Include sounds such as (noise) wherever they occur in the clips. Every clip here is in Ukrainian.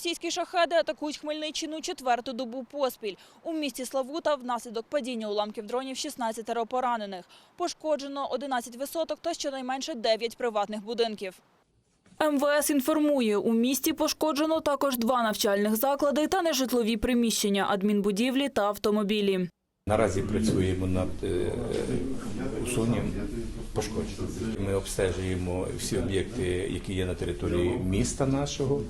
російські шахеди атакують Хмельниччину четверту добу поспіль. У місті Славута внаслідок падіння уламків дронів 16 поранених. Пошкоджено 11 висоток та щонайменше 9 приватних будинків. МВС інформує, у місті пошкоджено також два навчальних заклади та нежитлові приміщення, адмінбудівлі та автомобілі. Наразі працюємо над е, усуненням пошкоджень. Ми обстежуємо всі об'єкти, які є на території міста нашого.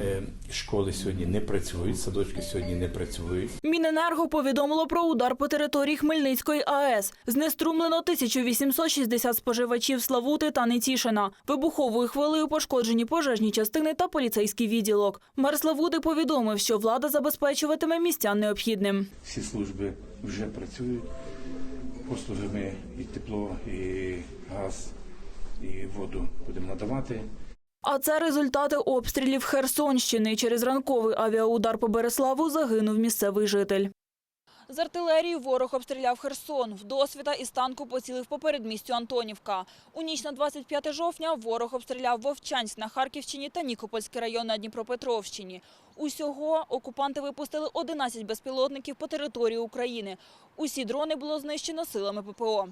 Е, Школи сьогодні не працюють, садочки сьогодні не працюють. Міненерго повідомило про удар по території Хмельницької АЕС. Знеструмлено 1860 споживачів Славути та Нетішина. Вибуховою хвилею пошкоджені пожежні частини та поліцейський відділок. Мер Славути повідомив, що влада забезпечуватиме містян необхідним. Всі служби вже працюють. Послуги ми і тепло, і газ, і воду будемо надавати. А це результати обстрілів Херсонщини. Через ранковий авіаудар по Береславу загинув місцевий житель. З артилерії ворог обстріляв Херсон. Вдосвіта із танку поцілив по передмістю Антонівка. У ніч на 25 жовтня ворог обстріляв Вовчанськ на Харківщині та Нікопольський район на Дніпропетровщині. Усього окупанти випустили 11 безпілотників по території України. Усі дрони було знищено силами ППО.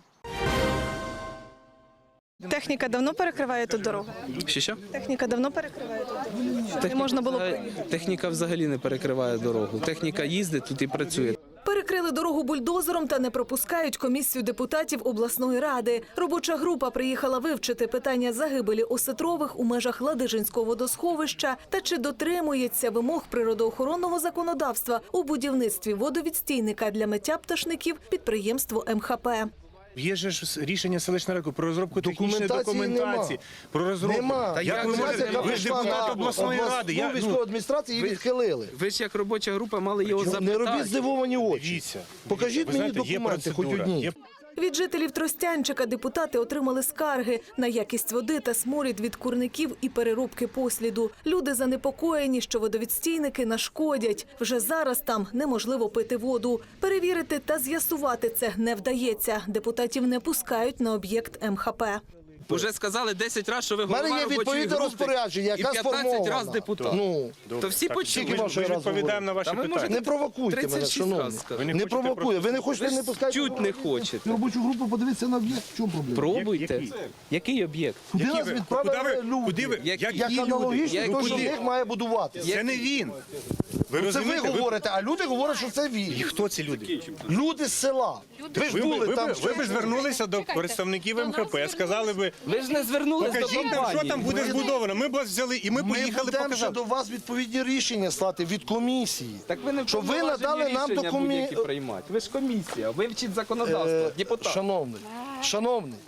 Техніка давно перекриває тут дорогу. Що що? Техніка давно перекриває тут дорогу. Щоб не можна було техніка взагалі не перекриває дорогу. Техніка їздить тут і працює. Перекрили дорогу бульдозером та не пропускають комісію депутатів обласної ради. Робоча група приїхала вивчити питання загибелі осетрових у межах Ладижинського водосховища та чи дотримується вимог природоохоронного законодавства у будівництві водовідстійника для миття пташників підприємство МХП. Є же ж рішення селищної ради про розробку технічної Документації документації. Про розробку. Нема. Та як ви можете? яка Ви ж прийшла депутат на обласної ради. Я, ну, військову адміністрацію її ви- відхилили. Ви ж як робоча група мали його Не робіть здивовані очі. Покажіть мені документи, хоч одні. Від жителів Тростянчика депутати отримали скарги на якість води та сморід від курників і переробки посліду. Люди занепокоєні, що водовідстійники нашкодять. Вже зараз там неможливо пити воду. Перевірити та з'ясувати це не вдається. Депутатів не пускають на об'єкт МХП. Уже сказали 10 разів, що ви У мене є робочої відповідне групи розпорядження, яка і 15 сформована. разів депутат. Ну, То всі почули. Скільки Ми ж відповідаємо на ваші Та питання. не провокуйте мене, 36 шановні. сказали. Ви не Не хочете провокує. Ви не хочете, не пускайте. чуть не хочете. Робочу групу подивитися на об'єкт. В чому проблема? Пробуйте. Який? Який об'єкт? Куди нас ви- відправили ви- люди? куди ви- Які Як люди? аналогічно, Які? той, що Куди? має будуватися. Це не він. Ви Це ви розумієте? Ви- говорите, а люди говорять, що це І він. хто ці люди? Люди з села. Ви ж були ви, там. б- ви б звернулися до представників МХП, сказали би, Ви ж не звернулись до покажіть нам, компанії. що там буде збудовано. Ми б вас взяли і ми Ми поїхали будемо ще показати. до вас відповідні рішення слати від комісії. Так ви не Щоб ви надали нам рішення документ- приймати. Ви ж комісія, вивчіть законодавство, Е, депутат. Шановний, шановний,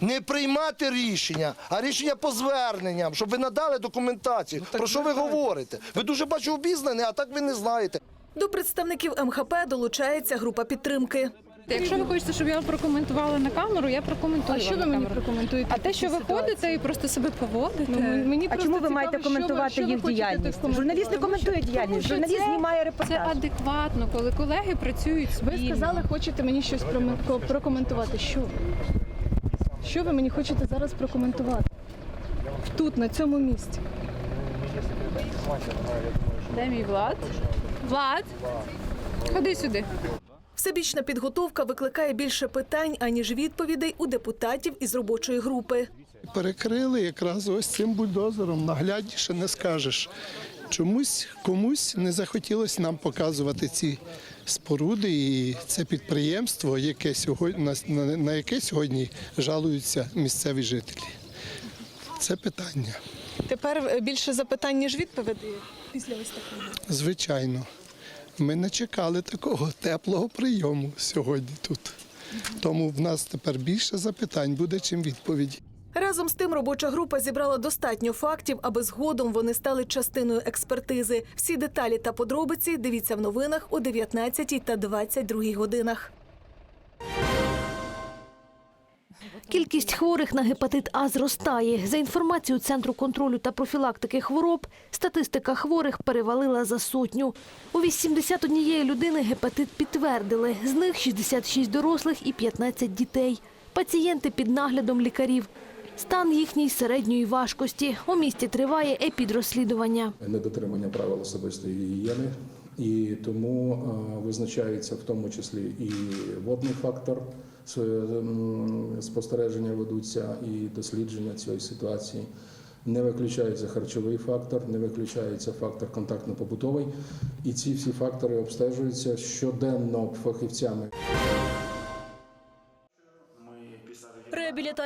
не приймати рішення, а рішення по зверненням, щоб ви надали документацію. Про що ви говорите? Ви дуже бачу обізнані, а так ви не знаєте. До представників МХП долучається група підтримки. Якщо ви хочете, щоб я прокоментувала на камеру, я прокоментую. А що ви мені прокоментуєте? А те, що ви ходите і просто себе поводите. Ну, мені А просто чому ви цікаво, маєте що ви- коментувати ви їх хочете діяльність? тут Журналіст не коментувати? коментує діяльність, тому що журналіст це- знімає Це репортаж. адекватно, коли колеги працюють Ви спільно. сказали, хочете мені щось проме- ко- прокоментувати. Що? Що ви мені хочете зараз прокоментувати? Тут, на цьому місці. Де мій Влад? Влад? Ходи сюди. Всебічна підготовка викликає більше питань, аніж відповідей у депутатів із робочої групи. перекрили якраз ось цим бульдозером. Наглядніше не скажеш. Чомусь комусь не захотілося нам показувати ці споруди і це підприємство, яке сьогодні на, яке сьогодні жалуються місцеві жителі. Це питання, Тепер е, більше запитань, ніж відповідей після ось такого. звичайно. Ми не чекали такого теплого прийому сьогодні тут. Тому в нас тепер більше запитань буде, чим відповіді. Разом з тим робоча група зібрала достатньо фактів, аби згодом вони стали частиною експертизи. Всі деталі та подробиці дивіться в новинах о 19 та 22 годинах. Кількість хворих на гепатит А зростає. За інформацією Центру контролю та профілактики хвороб, статистика хворих перевалила за сотню. У 81 людини гепатит підтвердили. З них 66 дорослих і 15 дітей. Пацієнти під наглядом лікарів. Стан їхній середньої важкості. У місті триває епідрозслідування. недотримання правил особистої гігієни, і тому е, визначається в тому числі і водний фактор. Спостереження ведуться і дослідження цієї ситуації. Не виключається харчовий фактор, не виключається фактор контактно-побутовий. І ці всі фактори обстежуються щоденно фахівцями.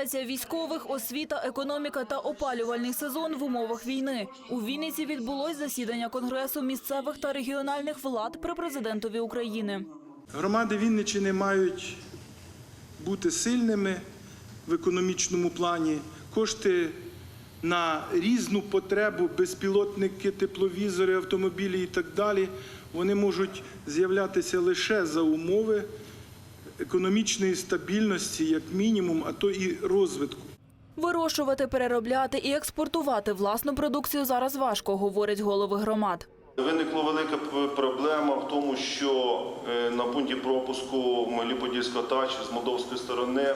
Реабілітація військових, освіта, економіка та опалювальний сезон в умовах війни. У Вінниці відбулось засідання Конгресу місцевих та регіональних влад при президентові України. Громади Вінниччини мають бути сильними в економічному плані. Кошти на різну потребу, безпілотники, тепловізори, автомобілі і так далі, вони можуть з'являтися лише за умови економічної стабільності, як мінімум, а то і розвитку. Вирощувати, переробляти і експортувати власну продукцію зараз важко, говорять голови громад. Виникла велика проблема в тому, що е, на пункті пропуску Меліподільська тачі з молдовської сторони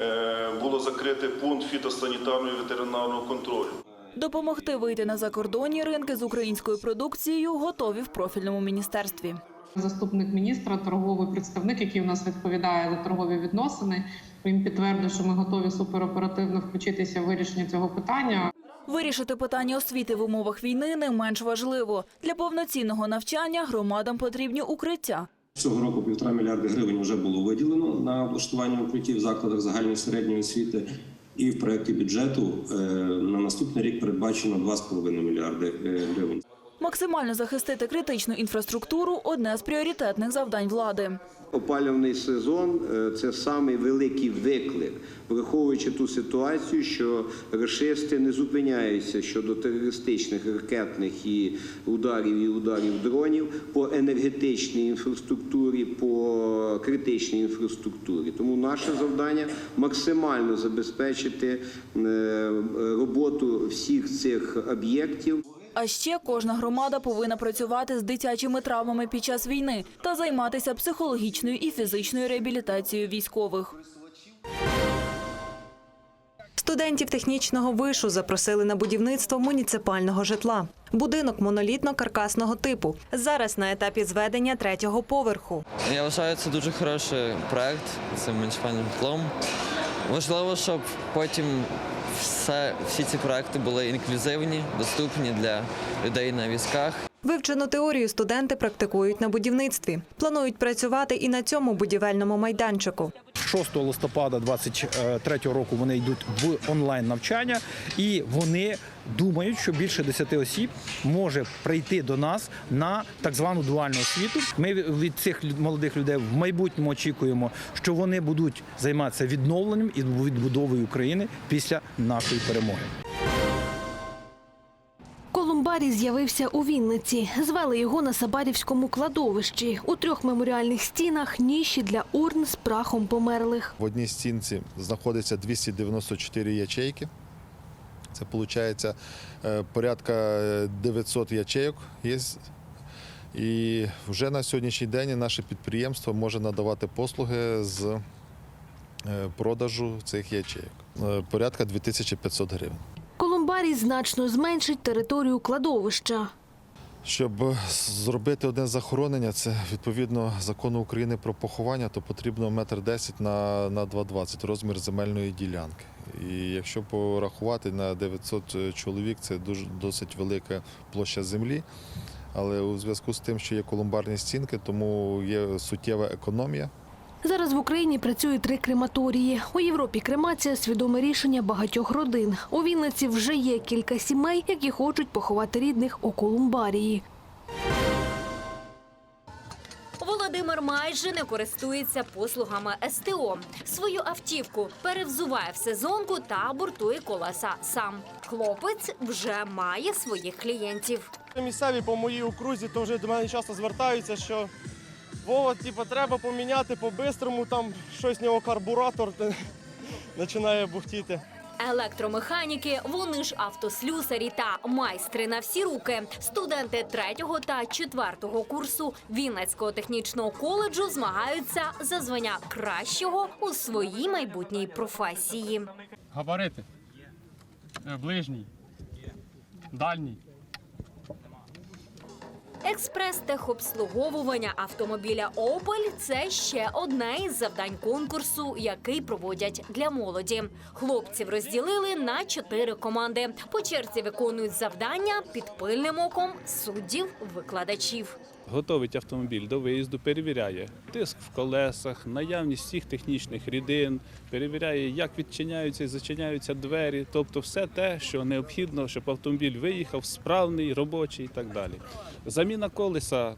е, було закритий пункт фітосанітарного і ветеринарного контролю. Допомогти вийти на закордонні ринки з українською продукцією готові в профільному міністерстві. Заступник міністра, торговий представник, який у нас відповідає за торгові відносини. Він підтвердив, що ми готові супероперативно включитися в вирішення цього питання. Вирішити питання освіти в умовах війни не менш важливо. Для повноцінного навчання громадам потрібні укриття. Цього року півтора мільярди гривень вже було виділено на облаштування укриттів в закладах загальної середньої освіти. І в проєкті бюджету е, на наступний рік передбачено 2,5 мільярди е, гривень. Максимально захистити критичну інфраструктуру одне з пріоритетних завдань влади. Опалювальний сезон е, це самий великий виклик, враховуючи ту ситуацію, що рашисти не зупиняються щодо терористичних ракетних і ударів і ударів дронів по енергетичній інфраструктурі, по критичній інфраструктурі. Тому наше завдання максимально забезпечити е, роботу всіх цих об'єктів. А ще кожна громада повинна працювати з дитячими травмами під час війни та займатися психологічною і фізичною реабілітацією військових. Студентів технічного вишу запросили на будівництво муніципального житла. Будинок монолітно-каркасного типу. Зараз на етапі зведення третього поверху. Я вважаю, це дуже хороший проект цим муніципальним житлом. Важливо, щоб потім все, всі ці проекти були інклюзивні, доступні для людей на візках. Вивчену теорію студенти практикують на будівництві. Планують працювати і на цьому будівельному майданчику. 6 листопада 23 року вони йдуть в онлайн навчання, і вони думають, що більше 10 осіб може прийти до нас на так звану дуальну освіту. Ми від цих молодих людей в майбутньому очікуємо, що вони будуть займатися відновленням і відбудовою України після нашої перемоги. Колумбарій з'явився у Вінниці. Звели його на Сабарівському кладовищі. У трьох меморіальних стінах ніші для урн з прахом померлих. В одній стінці знаходиться 294 ячейки. Це виходить порядка 900 ячейок є. І вже на сьогоднішній день наше підприємство може надавати послуги з е, продажу цих ячейок. Е, Порядка 2500 гривень. Колумбарій значно зменшить територію кладовища. Щоб зробити одне захоронення, це відповідно закону України про поховання, то потрібно метр 10 на, на 2,20 розмір земельної ділянки. І якщо порахувати на 900 чоловік, це дуже досить велика площа землі. Але у зв'язку з тим, що є колумбарні стінки, тому є суттєва економія. Зараз в Україні працює три крематорії. У Європі кремація свідоме рішення багатьох родин. У Вінниці вже є кілька сімей, які хочуть поховати рідних у Колумбарії. Володимир майже не користується послугами СТО. Свою автівку перевзуває в сезонку та буртує колеса сам. Хлопець вже має своїх клієнтів. Місцеві по моїй окрузі то вже до мене часто звертаються, що Вова, типу, треба поміняти по-бистрому, там щось в нього карбуратор (laughs) починає бухтіти. Електромеханіки, вони ж автослюсарі та майстри на всі руки. Студенти третього та четвертого курсу Вінницького технічного коледжу змагаються за звання кращого у своїй майбутній професії. Габарити. Е, Ближній. Дальній. Експрес-техобслуговування автомобіля Опель це ще одне із завдань конкурсу, який проводять для молоді. Хлопців розділили на чотири команди. По черзі виконують завдання під пильним оком суддів, викладачів. Готовить автомобіль до виїзду, перевіряє тиск в колесах, наявність всіх технічних рідин, перевіряє, як відчиняються і зачиняються двері, тобто все те, що необхідно, щоб автомобіль виїхав справний, робочий і так далі. Заміна колеса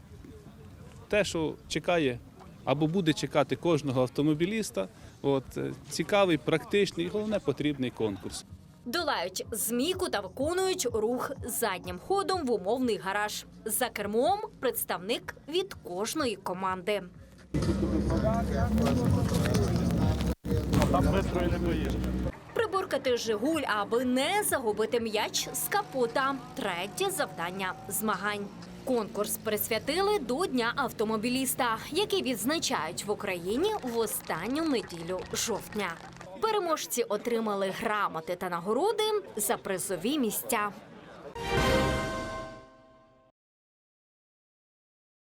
те, що чекає або буде чекати кожного автомобіліста. От е, цікавий, практичний, і головне потрібний конкурс. Долають змійку та виконують рух заднім ходом в умовний гараж. За кермом представник від кожної команди. Приборкати Жигуль, аби не загубити м'яч з капота. Третє завдання змагань. Конкурс присвятили до Дня автомобіліста, який відзначають в Україні в останню неділю жовтня. Переможці отримали грамоти та нагороди за призові місця.